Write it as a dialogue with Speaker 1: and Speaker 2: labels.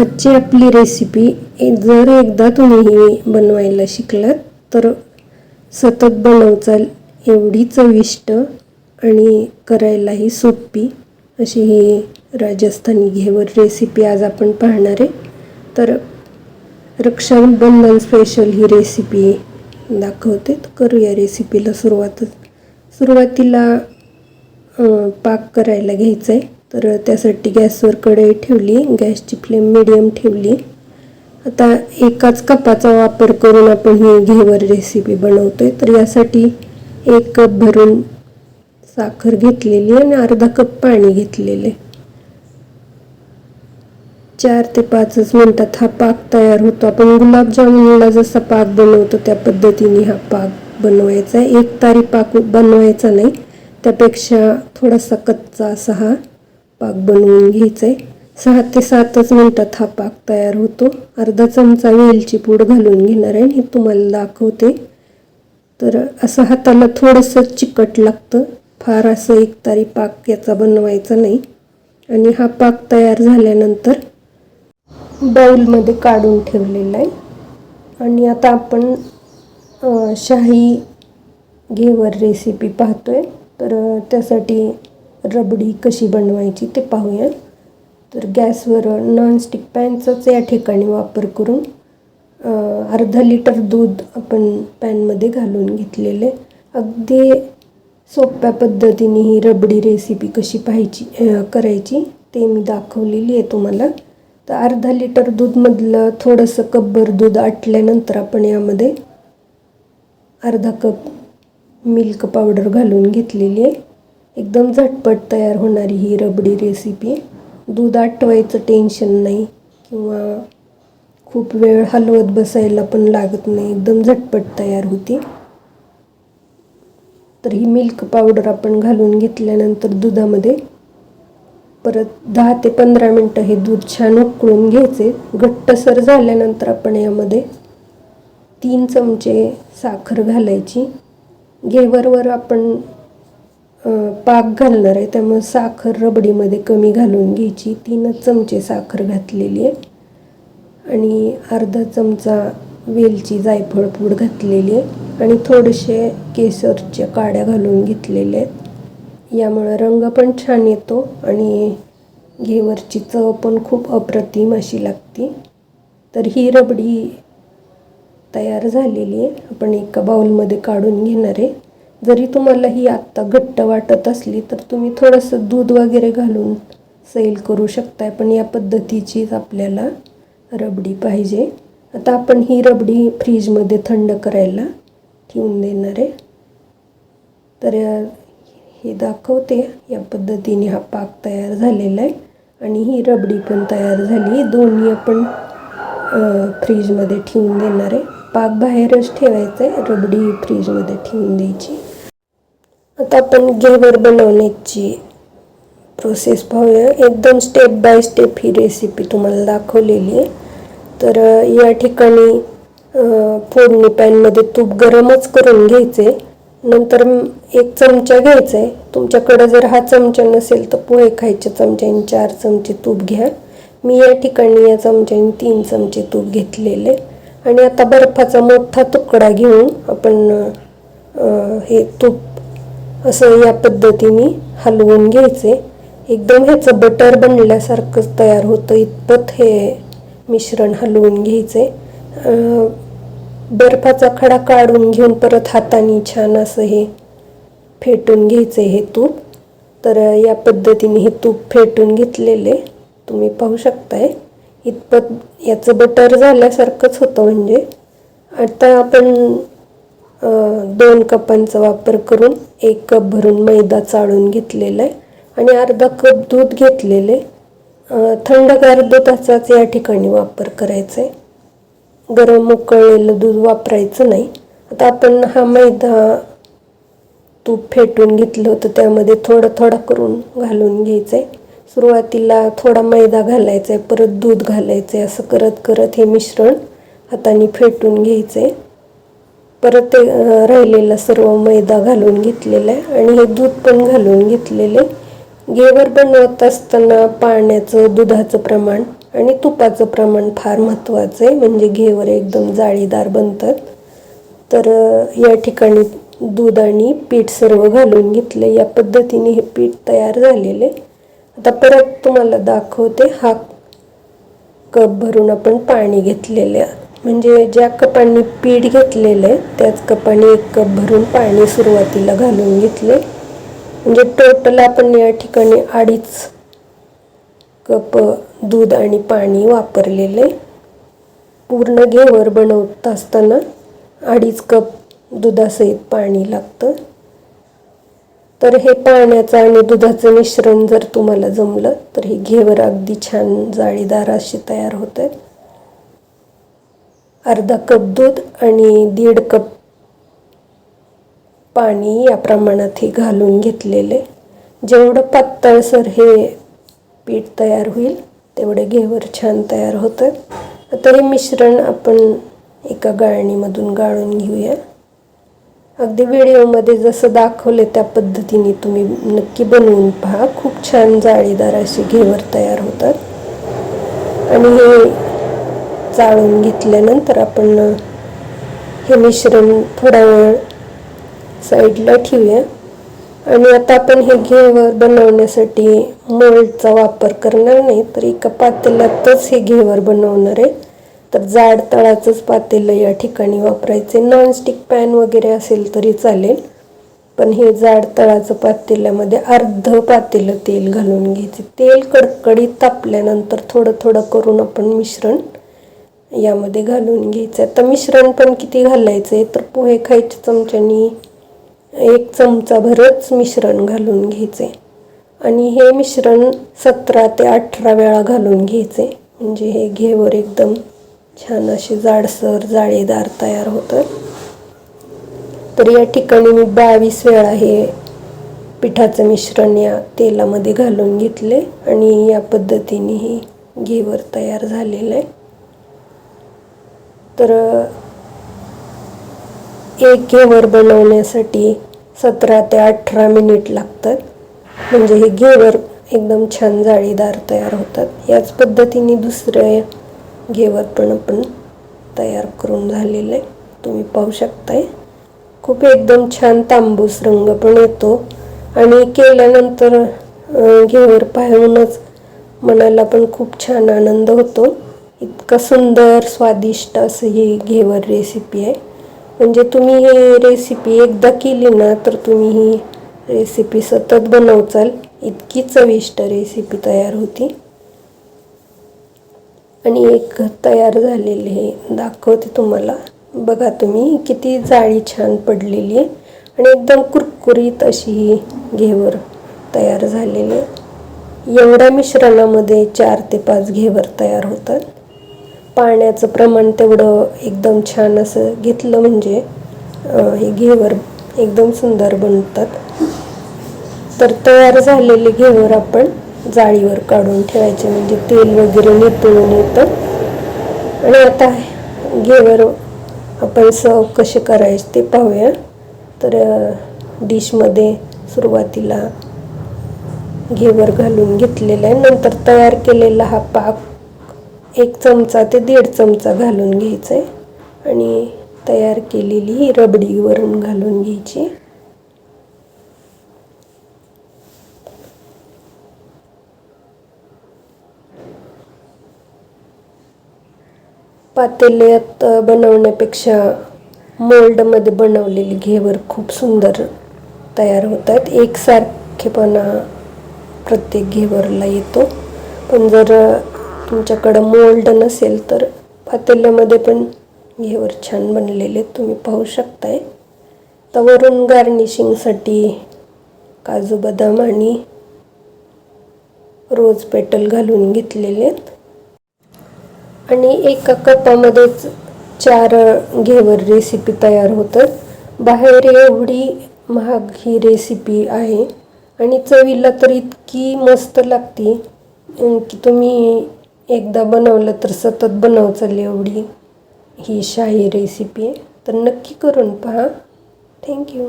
Speaker 1: आजची आपली रेसिपी जर एकदा तुम्ही ही बनवायला शिकलात तर सतत बनवचाल एवढी चविष्ट आणि करायलाही सोपी अशी ही राजस्थानी घेवर रेसिपी आज आपण पाहणार आहे. तर रक्षाबंधन स्पेशल ही रेसिपी दाखवते. तर करूया रेसिपीला सुरुवातच. सुरुवातीला पाक करायला घ्यायचा आहे तर त्यासाठी गॅसवर कढई ठेवली गॅसची फ्लेम मिडियम ठेवली. आता एकाच कपाचा वापर करून आपण ही घेवर रेसिपी बनवतोय. तर यासाठी एक कप भरून साखर घेतलेली आणि अर्धा कप पाणी घेतलेले. चार ते पाचच मिनटात हा पाक तयार होतो. आपण गुलाबजामुनला जसा पाक बनवतो त्या पद्धतीने हा पाक बनवायचा आहे. एक तारी पाक बनवायचा नाही. त्यापेक्षा थोडासा कच्चा असा हा पाक बनवून घ्यायचा आहे सहा ते सातच मिनटात हा पाक तयार होतो. अर्धा चमचा वेलची पूड घालून घेणार आहे हे तुम्हाला दाखवते. तर असं हाताला थोडंसं चिकट लागतं. फार असं एक तारी पाक याचा बनवायचा नाही. आणि हा पाक तयार झाल्यानंतर बाऊलमध्ये काढून ठेवलेला आहे. आणि आता आपण शाही घेवर रेसिपी पाहतोय. तर त्यासाठी रबडी कशी बनवायची ते पाहूया तर गॅसवर नॉनस्टिक पॅनचाच या ठिकाणी वापर करून अर्धा लिटर दूध आपण पॅनमध्ये घालून घेतलेले अगदी सोप्या पद्धतीने ही रबडी रेसिपी कशी पाहायची करायची ते मी दाखवलेली आहे तुम्हाला. तर अर्धा लिटर दूधमधलं थोडंसं कपभर दूध आटल्यानंतर आपण यामध्ये अर्धा कप मिल्क पावडर घालून घेतलेली आहे. एकदम झटपट तयार होणारी ही रबडी रेसिपी दूध आटवायचं टेन्शन नाही किंवा खूप वेळ हलवत बसायला पण लागत नाही. एकदम झटपट तयार होती. तर ही मिल्क पावडर आपण घालून घेतल्यानंतर दुधामध्ये परत दहा ते पंधरा मिनटं हे दूध छान उकळून घ्यायचे. घट्टसर झाल्यानंतर आपण यामध्ये तीन चमचे साखर घालायची. घेवरवर आपण पाक घालणार आहे. त्यामुळे साखर रबडीमध्ये कमी घालून घ्यायची. तीनच चमचे साखर घातलेली आहे. आणि अर्धा चमचा वेलची जायफळ पूड घातलेली आहे. आणि थोडेसे केसरच्या काड्या घालून घेतलेले आहेत. यामुळे रंग पण छान येतो. आणि घेवरची चव पण खूप अप्रतिम अशी लागते. तर ही रबडी तयार झालेली आहे. आपण एका बाउलमध्ये काढून घेणार आहे. जरी तुम्हाला ही आत्ता घट्ट वाटत असली तर तुम्ही थोडंसं दूध वगैरे घालून सैल करू शकताय. पण या पद्धतीचीच आपल्याला रबडी पाहिजे. आता आपण ही रबडी फ्रीजमध्ये थंड करायला ठेवून देणार आहे. तर हे दाखवते. या पद्धतीने हा पाक तयार झालेला आहे. आणि ही रबडी पण तयार झाली. दोन्ही आपण फ्रीजमध्ये ठेवून देणार आहे. पाक बाहेरच ठेवायचा आहे रबडी फ्रीजमध्ये ठेवून द्यायची. आता आपण घेवर बनवण्याची प्रोसेस पाहूया. एकदम स्टेप बाय स्टेप ही रेसिपी तुम्हाला दाखवलेली आहे. तर या ठिकाणी फोडणी पॅनमध्ये तूप गरमच करून घ्यायचे नंतर एक चमचा घ्यायचा आहे तुमच्याकडं जर हा चमचा नसेल तर पोहे खायच्या चमच्याने चार चमचे तूप घ्या. मी या ठिकाणी या चमच्याने तीन चमचे तूप घेतलेले. आणि आता बर्फाचा मोठा तुकडा घेऊन आपण हे तूप असं या पद्धतीने हलवून घ्यायचे. एकदम ह्याचं बटर बनल्यासारखंच तयार होतं. इतपत हे मिश्रण हलवून घ्यायचे. बर्फाचा खडा काढून घेऊन परत हाताने छान असं हे फेटून घ्यायचे हे तूप. तर या पद्धतीने हे तूप फेटून घेतलेले तुम्ही पाहू शकताय. इतपत याचं बटर झाल्यासारखंच होतं म्हणजे. आता आपण दोन कपांचा वापर करून एक कप भरून मैदा चाळून घेतलेला आहे आणि अर्धा कप दूध घेतलेले आहे. थंडगार दुधाचाच या ठिकाणी वापर करायचा आहे. गरम उकळलेलं दूध वापरायचं नाही. आता आपण हा मैदा तूप फेटून घेतलं होतं त्यामध्ये थोडं थोडं करून घालून घ्यायचं आहे. सुरुवातीला थोडा मैदा घालायचा आहे परत दूध घालायचं आहे असं करत करत हे मिश्रण हाताने फेटून घ्यायचं आहे. परत ते राहिलेला सर्व मैदा घालून घेतलेला आहे आणि हे दूध पण घालून घेतलेले घेवर बनवत असताना पाण्याचं दुधाचं प्रमाण आणि तुपाचं प्रमाण फार महत्त्वाचं आहे. म्हणजे घेवर एकदम जाळीदार बनतात. तर या ठिकाणी दूध आणि पीठ सर्व घालून घेतलं. या पद्धतीने हे पीठ तयार झालेले आता परत तुम्हाला दाखवते. हा कप भरून आपण पाणी घेतलेले आहे. म्हणजे ज्या कपांनी पीठ घेतलेलं आहे त्याच कपाने एक कप भरून पाणी सुरुवातीला घालून घेतले. म्हणजे टोटल आपण या ठिकाणी अडीच कप दूध आणि पाणी वापरलेले पूर्ण घेवर बनवत असताना अडीच कप दुधासहित पाणी लागतं. तर हे पाण्याचं आणि दुधाचं मिश्रण जर तुम्हाला जमलं तर हे घेवर अगदी छान जाळीदार अशी तयार होते अर्धा कप दूध आणि दीड कप पाणी या प्रमाणात हे घालून घेतलेले. जेवढं पातळसर हे पीठ तयार होईल तेवढे घेवर छान तयार होतं आता हे मिश्रण आपण एका गाळणीमधून गाळून घेऊया. अगदी व्हिडिओमध्ये जसं दाखवले त्या पद्धतीने तुम्ही नक्की बनवून पहा. खूप छान जाळीदार असे घेवर तयार होतात. आणि हे चाळून घेतल्यानंतर आपण हे मिश्रण थोडा वेळ साईडला ठेवूया. आणि आता आपण हे घेवर बनवण्यासाठी मोल्डचा वापर करणार नाही तर एका पातेल्यातच हे घेवर बनवणार आहे. तर जाड तळाचंच पातेलं या ठिकाणी वापरायचे. नॉनस्टिक पॅन वगैरे असेल तरी चालेल. पण हे जाड तळाचं पातेल्यामध्ये अर्ध पातेलं तेल घालून घ्यायचे. तेल कडकडीत तापल्यानंतर थोडं थोडं करून आपण मिश्रण यामध्ये घालून घ्यायचं आता मिश्रण पण किती घालायचं आहे तर पोहे खायच्या चमच्यानी एक चमचा भरच मिश्रण घालून घ्यायचे आणि हे मिश्रण सतरा ते अठरा वेळा घालून घ्यायचे म्हणजे हे घेवर एकदम छान असे जाडसर जाळीदार तयार होतं तर या ठिकाणी मी बावीस वेळा हे पिठाचं मिश्रण या तेलामध्ये घालून घेतले आणि या पद्धतीने हे घेवर तयार झालेलं आहे. तर एक घेवर बनवण्यासाठी सतरा ते अठरा मिनिट लागतात. म्हणजे हे घेवर एकदम छान जाळीदार तयार होतात. याच पद्धतीने दुसरं घेवर पण आपण तयार करून झालेलं आहे. तुम्ही पाहू शकताय. खूप एकदम छान तांबूस रंग पण येतो. आणि केल्यानंतर घेवर पाहूनच मनाला पण खूप छान आनंद होतो. इतकं सुंदर स्वादिष्ट असं ही घेवर रेसिपी आहे. म्हणजे तुम्ही हे रेसिपी एकदा केली ना तर तुम्ही ही रेसिपी सतत बनवचाल. इतकी चविष्ट रेसिपी तयार होती. आणि एक तयार झालेले हे दाखवते तुम्हाला. बघा तुम्ही किती जाळी छान पडलेली आहे. आणि एकदम कुरकुरीत अशी ही घेवर तयार झालेली आहे. एवढ्या मिश्रणामध्ये चार ते पाच घेवर तयार होतात. पाण्याचं प्रमाण तेवढं एकदम छान असं घेतलं म्हणजे हे घेवर एकदम सुंदर बनतात. तर तयार झालेले घेवर आपण जाळीवर काढून ठेवायचे म्हणजे तेल वगैरे नितळून येतं. आणि आता घेवर आपण सर्व कसे करायचे ते पाहूया. तर डिशमध्ये सुरुवातीला घेवर घालून घेतलेला आहे. नंतर तयार केलेला हा पाक एक चमचा ते दीड चमचा घालून घ्यायचं आहे आणि तयार केलेली ही रबडी वरून घालून घ्यायची. पातेल्यात बनवण्यापेक्षा मोल्डमध्ये बनवलेली घेवर खूप सुंदर तयार होतात. एकसारखेपणा प्रत्येक घेवरला येतो. पण जर तुमच्याकडं मोल्ड नसेल तर पातेल्यामध्ये पण घेवर छान बनलेले तुम्ही पाहू शकताय. तर वरून गार्निशिंगसाठी काजू बदाम आणि रोज पेटल घालून घेतलेले आहेत. आणि एका कपामध्येच चार घेवर रेसिपी तयार होतात. बाहेर एवढी महाग ही रेसिपी आहे. आणि चवीला तर इतकी मस्त लागती. की तुम्ही एकदा बनवलं तर सतत बनव चालली एवढी ही शाही रेसिपी आहे. तर नक्की करून पहा. थँक्यू